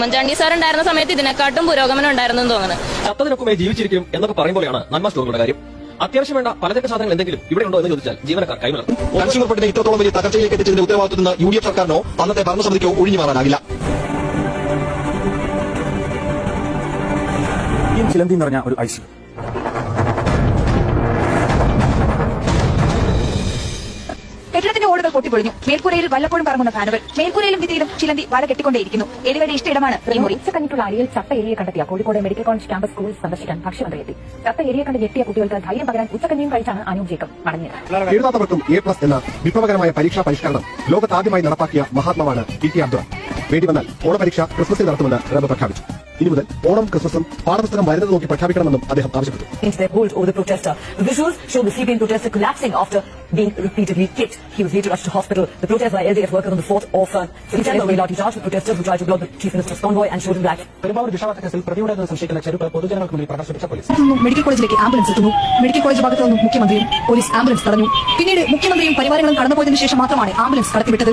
Oommen Chandy sir ഉണ്ടായിരുന്ന സമയത്ത് ഇതിനെക്കാട്ടും പുരോഗമനം ഉണ്ടായിരുന്നു തോന്നുന്നു. ചത്തതിനൊപ്പമേ ജീവിച്ചിരിക്കും എന്നൊക്കെ പറയുമ്പോഴാണ് നന്മ സ്റ്റോറുകളുടെ കാര്യം. അത്യാവശ്യം വേണ്ട പലചരക്ക് സാധനങ്ങൾ എന്തെങ്കിലും ഇവിടെ ഉണ്ടോ എന്ന് ചോദിച്ചാൽ ജീവനക്കാർ കൈമലർത്തും. കൺസ്യൂമർ ഫെഡിനെ ഇത്രത്തോളം വലിയ തകർച്ചയിലേക്ക് എത്തിച്ചതിന്റെ ഉത്തരവാദിത്വത്തിൽ നിന്ന് യു ഡി എഫ് സർക്കാരിനോ അന്നത്തെ ഭരണസമിതിക്കോ ഒഴിഞ്ഞു മാറാനാകില്ല. ചിലന്തി നിറഞ്ഞ ഒരു ഐ പൊട്ടിപ്പൊളിഞ്ഞു മേൽക്കൂരയിൽ വല്ലപ്പോഴും കറങ്ങുന്ന ഫാനുകൾ. മേൽക്കൂരയിലും ഭിത്തിയിലും ചിലന്തി വല കെട്ടിക്കൊണ്ടേയിരിക്കുന്നു. എലികളുടെ ഇഷ്ടയിടമാണ് ഈ മുറി. ഉച്ചക്കഞ്ഞിട്ടുള്ള അരിയിൽ ചത്ത എലിയെ കണ്ടെത്തിയ Kozhikode medical college campus school സന്ദർശിക്കാൻ ഭക്ഷ്യമന്ത്രി എത്തി ചത്ത എലിയെ കണ്ട് ഞെട്ടിയ കുട്ടികൾക്ക് ധൈര്യം പകരാൻ ഉച്ചക്കഞ്ഞിയും കഴിച്ചാണ് അനൂപ് ജേക്കബ് മടങ്ങിയത്. എഴുതാത്തവർക്കും എ പ്ലസ് എന്ന വിപ്ലവകരമായ പരീക്ഷാ പരിഷ്കരണം ലോകത്താദ്യമായി നടപ്പാക്കിയ മഹാത്മാവാണ് പി ടി അബ്ദുൾ വേണ്ടി വന്നാൽ ഓണപരീക്ഷ ക്രിസ്മസിൽ നടത്തുമെന്ന് റബ്ബ് പ്രഖ്യാപിച്ചു. ഇനി മുതൽ ഓണം ക്രിസ്മസും പാഠപുസ്തകം വരുന്നത് നോക്കി പ്രഖ്യാപിക്കണമെന്നും അദ്ദേഹം ആവശ്യപ്പെട്ടു. Being repeatedly kicked. He was later rushed to hospital. The protest by LDF workers on the fourth orphan. The December way lathi charged with protesters who tried to block the chief minister's convoy and showed him black. Perumbavoor വിഷാദ കേസിൽ സംശയിക്കുന്ന ചെരുപ്പ് പൊതുജനങ്ങൾക്ക് മുന്നിൽ പ്രദർശിപ്പിച്ച police medical കോളേജിലേക്ക് ambulance എത്തുന്നു medical college ഭാഗത്ത് നിന്നും മുഖ്യമന്ത്രിയും പോലീസ് ആംബുലൻസ് തടഞ്ഞു പിന്നീട് മുഖ്യമന്ത്രിയും പരിവാരങ്ങളും കടന്നുപോയതിനു ശേഷം മാത്രമാണ് ആംബുലൻസ് കടത്തിവിട്ടത്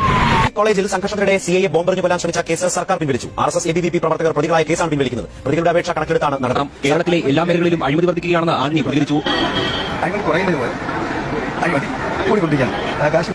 കോളേജിൽ സംഘർഷത്തിനിടെ സി ഐ ബോംബെറിഞ്ഞു കൊല്ലാൻ ശ്രമിച്ച കേസ് സർക്കാർ പിൻവലിച്ചു R S S A B P പ്രവർത്തകർ പ്രതികളായ കേസാണ് പിൻവലിക്കുന്നത് പ്രതികളുടെ അപേക്ഷ കണക്കെടുത്താണ് നടപടി കേരളത്തിലെ എല്ലാ മേഖലകളിലും അഴിമതി വർദ്ധിക്കുകയാണെന്ന് ആന്റണി പ്രതികരിച്ചു അഴിമതി കുറയുന്നത് അഴിമതി കൂടിക്കൊണ്ടിരിക്കുകയാണ്. കാശ്